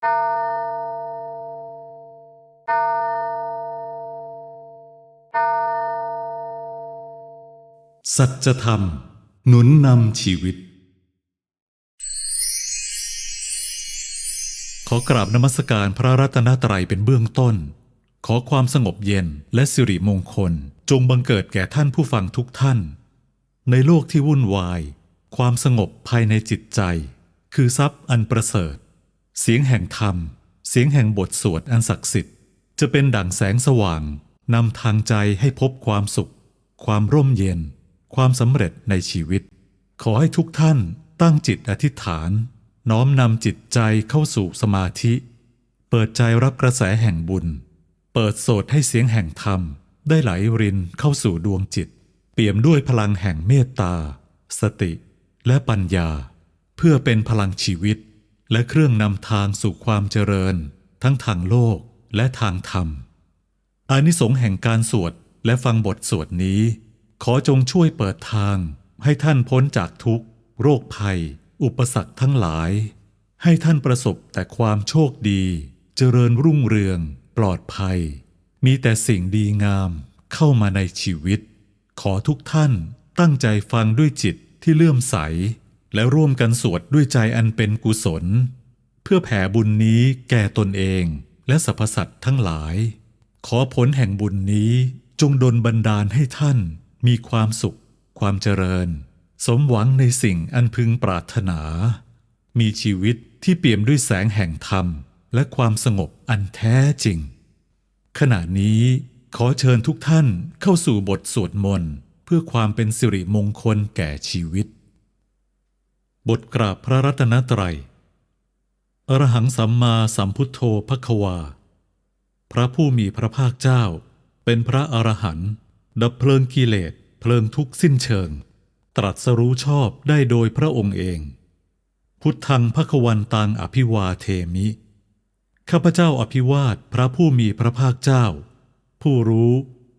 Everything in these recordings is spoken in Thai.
สัจธรรม หนุนนำชีวิต ขอกราบนมัสการพระรัตนตรัยเป็นเบื้องต้น ขอความสงบเย็นและสิริมงคล จงบังเกิดแก่ท่านผู้ฟังทุกท่าน ในโลกที่วุ่นวาย ความสงบภายในจิตใจ คือทรัพย์อันประเสริฐ เสียงแห่งธรรม เสียงแห่งบทสวดอันศักดิ์สิทธิ์ จะเป็นดั่งแสงสว่างนำทางใจให้พบความสุข ความร่มเย็น ความสำเร็จในชีวิต ขอให้ทุกท่านตั้งจิตอธิษฐาน น้อมนำจิตใจเข้าสู่สมาธิ เปิดใจรับกระแสแห่งบุญ เปิดโสดให้เสียงแห่งธรรม ได้ไหลรินเข้าสู่ดวงจิต เปี่ยมด้วยพลังแห่งเมตตา สติ และปัญญา เพื่อเป็นพลังชีวิต และเครื่องนำทางสู่ความเจริญ ทั้งทางโลกและทางธรรม อานิสงส์แห่งการสวดและฟังบทสวดนี้ ขอจงช่วยเปิดทาง ให้ท่านพ้นจากทุกโรคภัย อุปสรรคทั้งหลาย ให้ท่านประสบแต่ความโชคดี เจริญรุ่งเรือง ปลอดภัย มีแต่สิ่งดีงามเข้ามาในชีวิต ขอทุกท่านตั้งใจฟังด้วยจิตที่เลื่อมใส และร่วมกันสวดด้วยใจอันเป็นกุศล เพื่อแผ่บุญนี้แก่ตนเองและสรรพสัตว์ทั้งหลาย ขอผลแห่งบุญนี้จงดลบันดาลให้ท่านมีความสุข ความเจริญ สมหวังในสิ่งอันพึงปรารถนา มีชีวิตที่เปี่ยมด้วยแสงแห่งธรรม และความสงบอันแท้จริง ขณะนี้ขอเชิญทุกท่านเข้าสู่บทสวดมนต์เพื่อความเป็นสิริมงคลแก่ชีวิต บทกราบพระรัตนตรัย อรหังสัมมาสัมพุทโธภควา พระผู้มีพระภาคเจ้า เป็นพระอรหันต์ดับเพลิงกิเลส เพลิงทุกสิ้นเชิง ตรัสรู้ชอบได้โดยพระองค์เอง พุทธังภควันตังอภิวาเทมิ ข้าพเจ้าอภิวาทพระผู้มีพระภาคเจ้า ผู้รู้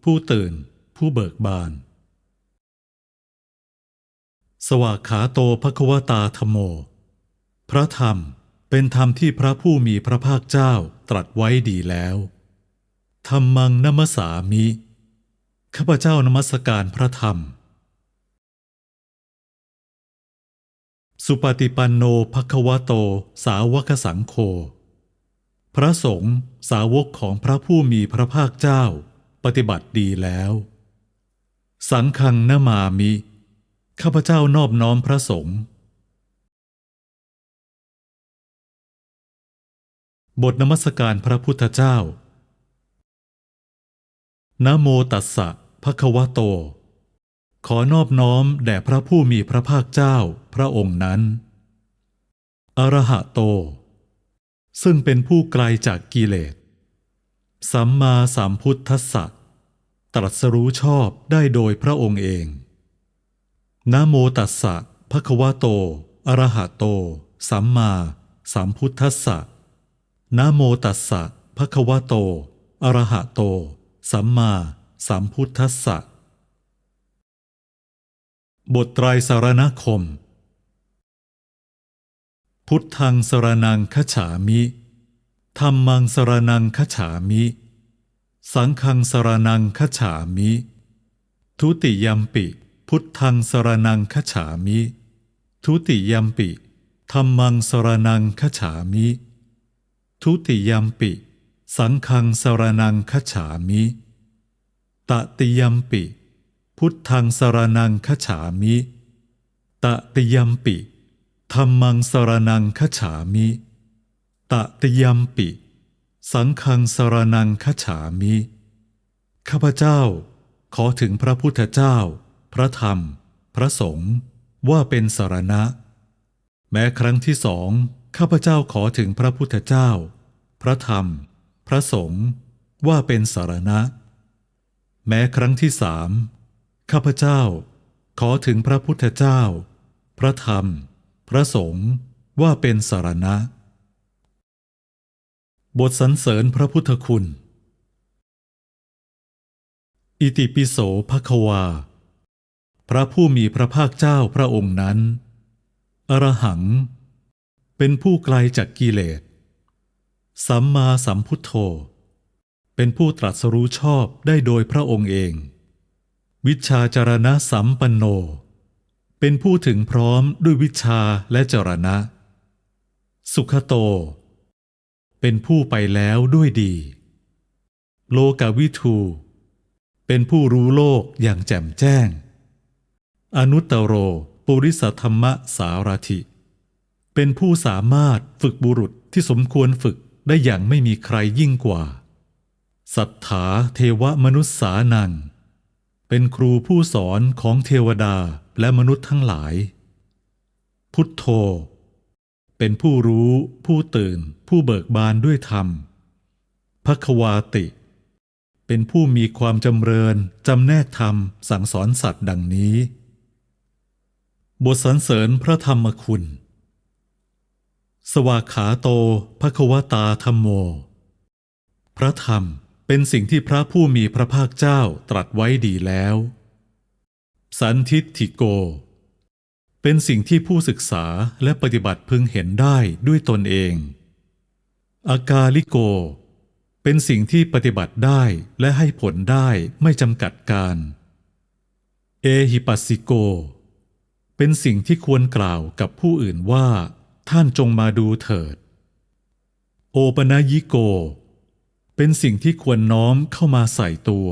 ผู้ตื่น ผู้เบิกบาน สวากขาโตภควตาธโม พระธรรมเป็นธรรมที่พระผู้มีพระภาคเจ้าตรัสไว้ดีแล้วธรรมังนมสามิข้าพเจ้านมัสการพระธรรม สุปฏิปันโนภควโต สาวกสังโฆพระสงฆ์สาวกของพระผู้มีพระภาคเจ้า ปฏิบัติดีแล้ว สังฆังนมามิ ข้าพเจ้านอบน้อมพระสงฆ์บทนมัสการพระพุทธเจ้านะโมตัสสะภะคะวะโต ขอนอบน้อมแด่พระผู้มีพระภาคเจ้าพระองค์นั้น อรหะโต ซึ่งเป็นผู้ไกลจากกิเลส สัมมาสัมพุทธัสสะ ตรัสรู้ชอบได้โดยพระองค์เอง นะโมตัสสะภะคะวะโตอรหะโต สัมมาสัมพุทธัสสะนะโมตัสสะภะคะวะโตอรหะโต สัมมาสัมพุทธัสสะ บทไตรสารณคม พุทธังสรนังคฉามิธรรมังสรนังคฉามิ สังฆังสรนังคฉามิ ทุติยัมปิ พุทธังสรนังคฉามิ ทุติยัมปิธรรมังสรนังคฉามิ ทุติยัมปิ สังฆังสรนังคฉามิตติยัมปิ พุทธังสรนังคฉามิตติยัมปิธรรมังสรนังคฉามิตติยัมปิ สังฆังสรนังคฉามิ ข้าพเจ้า ขอถึงพระพุทธเจ้า พระธรรม พระสงฆ์ว่าเป็นสารณะ แม้ครั้งที่สองข้าพเจ้าขอถึงพระพุทธเจ้า พระธรรม พระสงฆ์ว่าเป็นสารณะ แม้ครั้งที่สามข้าพเจ้า ขอถึงพระพุทธเจ้า พระธรรม พระสงฆ์ว่าเป็นสารณะ บทสรรเสริญพระพุทธคุณ อิติปิโสภควา พระผู้มีพระภาคเจ้าพระองค์นั้น อรหัง เป็นผู้ไกลจากกิเลส สัมมาสัมพุทโธ เป็นผู้ตรัสรู้ชอบได้โดยพระองค์เอง วิชาจารณะสัมปันโน เป็นผู้ถึงพร้อมด้วยวิชาและจรณะ สุขโต เป็นผู้ไปแล้วด้วยดี โลกาวิทู เป็นผู้รู้โลกอย่างแจ่มแจ้ง อนุตตโร ปุริสธรรมสารถิเป็นผู้สามารถฝึกบุรุษที่สมควรฝึกได้อย่างไม่มีใครยิ่งกว่า สัทธาเทวมนุษย์สานัง เป็นครูผู้สอนของเทวดาและมนุษย์ทั้งหลาย พุทโธ เป็นผู้รู้ผู้ตื่นผู้เบิกบานด้วยธรรมภควาติ เป็นผู้มีความจำเริญจำแนกธรรมสั่งสอนสัตว์ดังนี้ บทสรรเสริญพระธรรมคุณ สวากขาโตภควตาธรรมโม พระธรรมเป็นสิ่งที่พระผู้มีพระภาคเจ้าตรัสไว้ดีแล้ว สันทิฏฐิโก เป็นสิ่งที่ผู้ศึกษาและปฏิบัติพึงเห็นได้ด้วยตนเอง อากาลิโก เป็นสิ่งที่ปฏิบัติได้และให้ผลได้ไม่จำกัดการ เอหิปัสสิโกเเป็นสิ่งที่ควรกล่าวกับผู้อื่นว่า ท่านจงมาดูเถิด โอปนายิโก เป็นสิ่งที่ควรน้อมเข้ามาใส่ตัว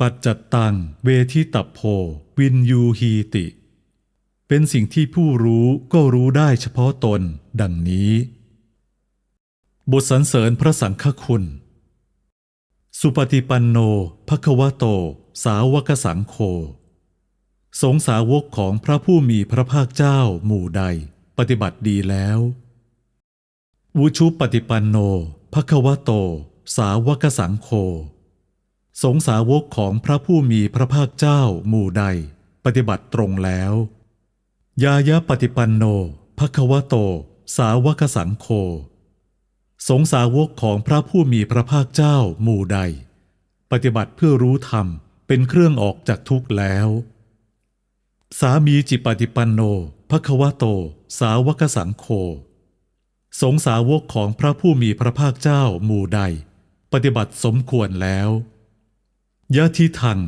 ปัจจัตตังเวทิตัพโพ วินยูฮีติ เป็นสิ่งที่ผู้รู้ก็รู้ได้เฉพาะตนดังนี้ บทสรรเสริญพระสังฆคุณ สุปฏิปันโนภควโต สาวกสังโฆ สงสาวกของพระผู้มีพระภาคเจ้าหมู่ใด ปฏิบัติดีแล้ววุชุปฏิปันโนภควโต สาวกสังโฆสงสาวกของพระผู้มีพระภาคเจ้าหมู่ใด ปฏิบัติตรงแล้ว ยายะปฏิปันโนภควโต สาวกสังโฆสงสาวกของพระผู้มีพระภาคเจ้าหมู่ใด ปฏิบัติเพื่อรู้ธรรมเป็นเครื่องออกจากทุกข์แล้ว สามีจิปฏิปันโนภควโต สาวกสังโฆสงสาวกของพระผู้มีพระภาคเจ้าหมู่ใด ปฏิบัติสมควรแล้วยะทิทัง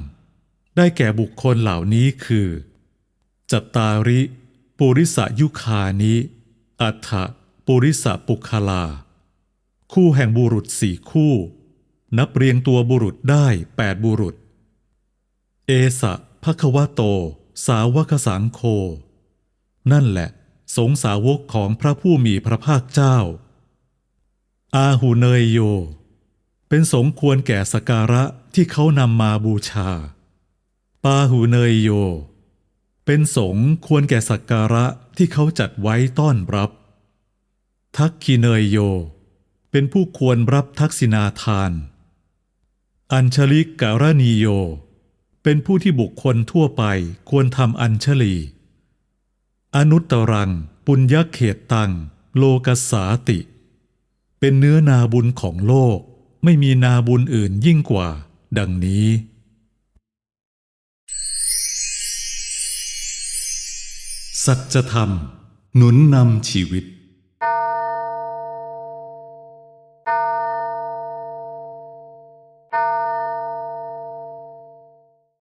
ได้แก่บุคคลเหล่านี้คือ จัตตาริ ปุริสยุคานิอัฏฐปุริสปุคลา คู่แห่งบุรุษสี่คู่ นับเรียงตัวบุรุษได้แปดบุรุษ เอสะภควโต สาวกสังโฆนั่นแหละ สงสาวกของพระผู้มีพระภาคเจ้า อาหูเนยโย เป็นสงควรแก่สการะที่เขานำมาบูชา ปาหูเนยโย เป็นสงควรแก่สักการะที่เขาจัดไว้ต้อนรับ ทักคีเนยโย เป็นผู้ควรรับทักษิณาทาน อัญชลิกการณีโย เป็นผู้ที่บุคคลทั่วไปควรทำอัญชลี อนุตตรัง ปุญญเขตตัง โลกัสสาติ เป็นเนื้อนาบุญของโลก ไม่มีนาบุญอื่นยิ่งกว่า ดังนี้ สัจธรรม หนุนนำชีวิต